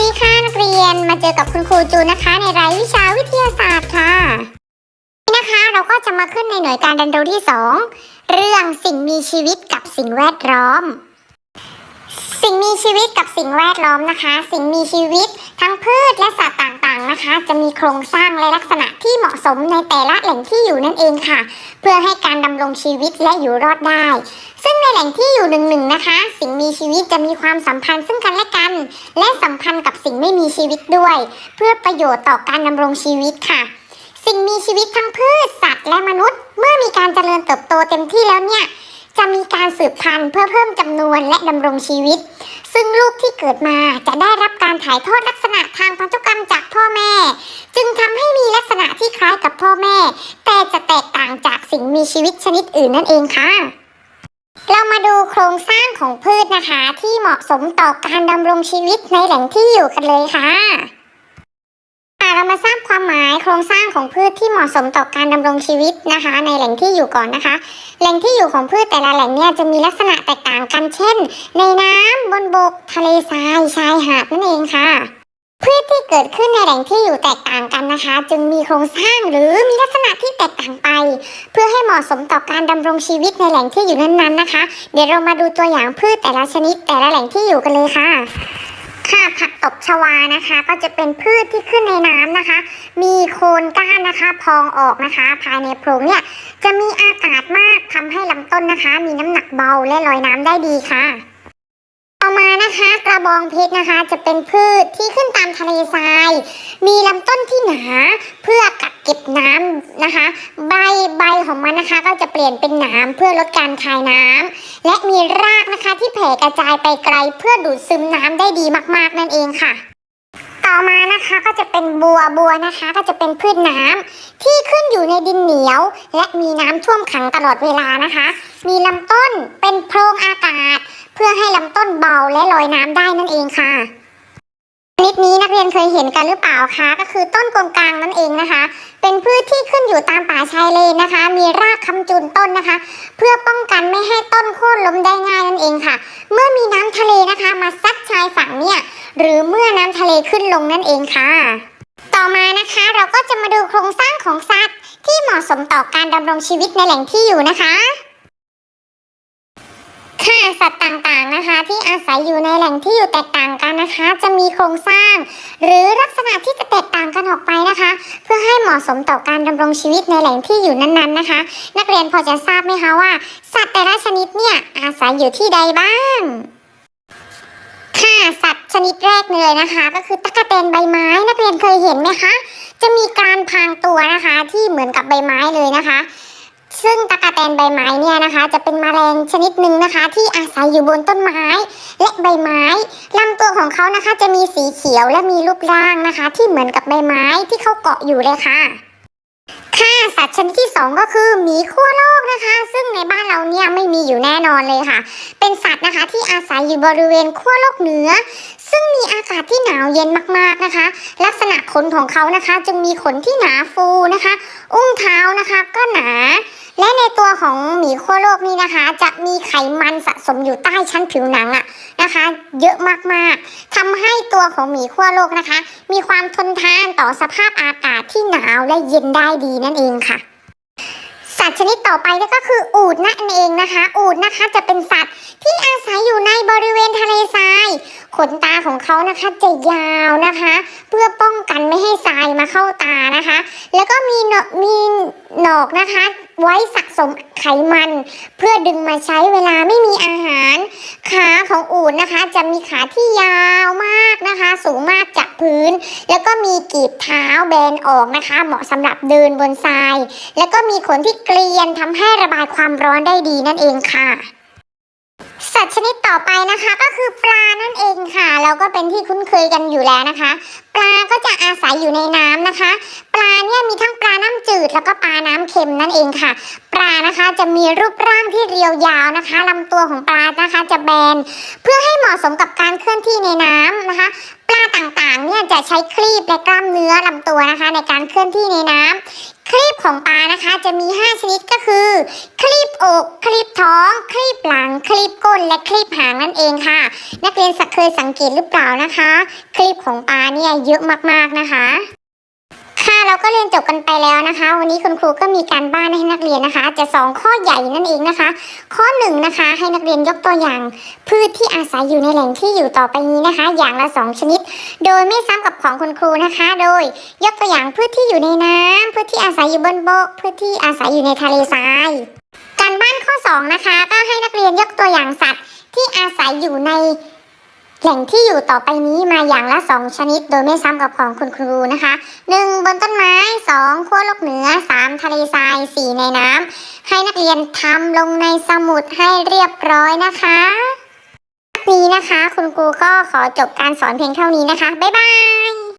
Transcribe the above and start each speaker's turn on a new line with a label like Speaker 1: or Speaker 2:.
Speaker 1: ดีค่ะนักเรียนมาเจอกับคุณครูจูนนะคะ ในรายวิชาวิทยาศาสตร์ค่ะนี่นะคะเราก็จะมาขึ้นในหน่วยการเรียนรู้ที่ 2 เรื่องสิ่งมีชีวิตกับสิ่งแวดล้อม สิ่งมีชีวิตกับสิ่งแวดล้อมนะคะ สิ่งมีชีวิต พืชและสัตว์ต่างๆนะคะ จะมีโครงสร้างและลักษณะที่เหมาะสมในแต่ละแหล่งที่อยู่นั่นเองค่ะ เพื่อให้การดำรงชีวิตและอยู่รอดได้ ซึ่งในแหล่งที่อยู่หนึ่งๆนะคะ สิ่งมีชีวิตจะมีความสัมพันธ์ซึ่งกันและกัน และสัมพันธ์กับสิ่งไม่มีชีวิตด้วย เพื่อประโยชน์ต่อการดำรงชีวิตค่ะสิ่งมีชีวิตทั้งพืชสัตว์และมนุษย์ เมื่อมีการเจริญเติบโตเต็มที่แล้วเนี่ย จะมีการสืบพันธุ์เพื่อเพิ่มจำนวนและดำรงชีวิต ซึ่งลูกที่เกิดมาจะได้รับการถ่ายทอดลักษณะทางพันธุกรรมจากพ่อแม่ จึงทำให้มีลักษณะที่คล้ายกับพ่อแม่ แต่จะแตกต่างจากสิ่งมีชีวิตชนิดอื่นนั่นเองค่ะเรามาดูโครงสร้างของพืชนะคะ ที่เหมาะสมต่อการดำรงชีวิตในแหล่งที่อยู่กันเลยค่ะอะ รงสร้างของพืชที่เหมาะสมต่อการดำรงชีวิตนะคะ ในแหล่งที่อยู่ก่อนนะคะ แหล่งที่อยู่ของพืชแต่ละแหล่งเนี่ยจะมีลักษณะแตกต่างกันเช่น ในน้ำบนบก ทะเลทรายชายหาดนั่นเองค่ะพืชที่เกิดขึ้นในแหล่งที่อยู่แตกต่างกันนะคะ จึงมีโครงสร้างหรือมีลักษณะที่แตกต่างไป เพื่อให้เหมาะสมต่อการดำรงชีวิตในแหล่งที่อยู่นั้นๆนะคะ เดี๋ยวเรามาดูตัวอย่างพืชแต่ละชนิดแต่ละแหล่งที่อยู่กันเลยค่ะ ค่ะผักตบชวานะคะ ก็จะเป็นพืชที่ขึ้นในน้ำนะคะ มีโคนก้านนะคะ พองออกนะคะ ภายในโพรงเนี่ยจะมีอากาศมากทำให้ลำต้นนะคะ มีน้ำหนักเบาและลอยน้ำได้ดีค่ะต่อมานะคะ กระบองเพชรนะคะ จะเป็นพืชที่ขึ้นตามทะเลทราย มีลำต้นที่หนาเพื่อกัด ก็บน้ำนะคะ ใบใบของมันนะคะ ก็จะเปลี่ยนเป็นหนามเพื่อลดการคายน้ำและมีรากนะคะที่แผ่กระจายไปไกลเพื่อดูดซึมน้ำได้ดีมากๆนั่นเองค่ะต่อมานะคะก็จะเป็นบัวบัวนะคะ ก็จะเป็นพืชน้ำที่ขึ้นอยู่ในดินเหนียว และมีน้ำท่วมขังตลอดเวลานะคะ มีลำต้นเป็นโพรงอากาศ เพื่อให้ลำต้นเบาและลอยน้ำได้นั่นเองค่ะชนิดนี้นักเรียนเคยเห็นกันหรือเปล่าคะก็คือต้นกงกลางนั่นเองนะคะ เป็นพืชที่ขึ้นอยู่ตามป่าชายเลนนะคะ มีรากคำจุนต้นนะคะ เพื่อป้องกันไม่ให้ต้นโค่นล้มได้ง่ายนั่นเองค่ะ เมื่อมีน้ำทะเลนะคะมาซัดชายฝั่งเนี่ยหรือเมื่อน้ำทะเลขึ้นลงนั่นเองค่ะ ต่อมานะคะเราก็จะมาดูโครงสร้างของสัตว์ ที่เหมาะสมต่อการดำรงชีวิตในแหล่งที่อยู่นะคะ สัตว์ต่างๆนะคะ ที่อาศัยอยู่ในแหล่งที่อยู่แตกต่างกันนะคะ จะมีโครงสร้าง หรือลักษณะที่จะแตกต่างกันออกไปนะคะ เพื่อให้เหมาะสมต่อการดำรงชีวิตในแหล่งที่อยู่นั้นๆนะคะ นักเรียนพอจะทราบไหมคะว่า สัตว์แต่ละชนิดเนี่ยอาศัยอยู่ที่ใดบ้างค่ะสัตว์ชนิดแรกเลยนะคะ ก็คือตั๊กแตนใบไม้นักเรียนเคยเห็นไหมคะ จะมีการพรางตัวนะคะที่เหมือนกับใบไม้เลยนะคะ ซึ่งตั๊กแตนใบไม้เนี่ยนะคะ จะเป็นแมลงชนิดหนึ่งนะคะ ที่อาศัยอยู่บนต้นไม้และใบไม้ลำตัวของเขานะคะจะมีสีเขียวและมีรูปร่างนะคะ ที่เหมือนกับใบไม้ที่เขาเกาะอยู่เลยค่ะค่ะสัตว์ชนิดที่สองก็คือหมีขั้วโลกนะคะ ซึ่งในบ้านเราเนี่ยไม่มีอยู่แน่นอนเลยค่ะ เป็นสัตว์นะคะที่อาศัยอยู่บริเวณขั้วโลกเหนือ ซึ่งมีอากาศที่หนาวเย็นมากๆนะคะ ลักษณะขนของเขานะคะ จึงมีขนที่หนาฟูนะคะ อุ้งเท้านะคะ ก็หนา และในตัวของหมีขั้วโลกนี่นะคะ จะมีไขมันสะสมอยู่ใต้ชั้นผิวหนังอะนะคะ เยอะมากๆทำให้ตัวของหมีขั้วโลกนะคะ มีความทนทานต่อสภาพอากาศที่หนาวและเย็นได้ดีนั่นเองค่ะสัตว์ชนิดต่อไปนั่นก็คืออูฐนั่นเองนะคะ อูฐนะคะจะเป็นสัตว์ที่อาศัยอยู่ในบริเวณทะเลทราย ขนตาของเขานะคะจะยาวนะคะ เพื่อป้องกันไม่ให้ทรายมาเข้าตานะคะ แล้วก็มีหนมีหนอกนะคะ ไว้สะสมไขมัน เพื่อดึงมาใช้เวลาไม่มีอาหาร ขาของอูฐนะคะ จะมีขาที่ยาวมากนะคะ สูงมากจากพื้น แล้วก็มีกีบเท้าแบนออกนะคะ เหมาะสำหรับเดินบนทราย แล้วก็มีขนที่เกลียนทำให้ระบายความร้อนได้ดีนั่นเองค่ะ สัตว์ชนิดต่อไปนะคะก็คือปลานั่นเองค่ะ เราก็เป็นที่คุ้นเคยกันอยู่แล้วนะคะ ปลาก็จะอาศัยอยู่ในน้ำนะคะ ปลาเนี่ยมีทั้งปลาน้ำจืดแล้วก็ปลาน้ำเค็มนั่นเองค่ะ ปลานะคะจะมีรูปร่างที่เรียวยาวนะคะลำตัวของปลานะคะจะแบน เพื่อให้เหมาะสมกับการเคลื่อนที่ในน้ำนะคะ ปลาต่างๆเนี่ยจะใช้ครีบและกล้ามเนื้อลำตัวนะคะ ในการเคลื่อนที่ในน้ำครีบของปลานะคะจะมี 5 ชนิดก็คือ บอกครีบท้องครีบหลังครีบก้น และครีบหางนั่นเองค่ะ นักเรียนสักเคยสังเกตหรือเปล่านะคะ คลิปของปลาเนี่ยเยอะมากๆนะคะค่ะเราก็เรียนจบกันไปแล้วนะคะ วันนี้คุณครูก็มีการบ้านให้นักเรียนนะคะ จะสองข้อใหญ่นั่นเองนะคะ ข้อหนึ่งนะคะ ให้นักเรียนยกตัวอย่าง พืชที่อาศัยอยู่ในแหล่งที่อยู่ต่อไปนี้นะคะ อย่างละสองชนิด โดยไม่ซ้ำกับของคุณครูนะคะ โดย ยกตัวอย่างพืชที่อยู่ในน้ำพืชที่อาศัยอยู่บนบกพืชที่อาศัยอยู่ในทะเลทราย ข้อสองนะคะ ก็ให้นักเรียนยกตัวอย่างสัตว์ที่อาศัยอยู่ในแหล่งที่อยู่ต่อไปนี้มาอย่างละสองชนิด โดยไม่ซ้ำกับของคุณครูนะคะหนึ่งบนต้นไม้สองขั้วโลกเหนือสามทะเลทรายสี่ในน้ำให้นักเรียนทำลงในสมุดให้เรียบร้อยนะคะนี้นะคะ คุณครูก็ขอจบการสอนเพียงเท่านี้นะคะ บ๊ายบาย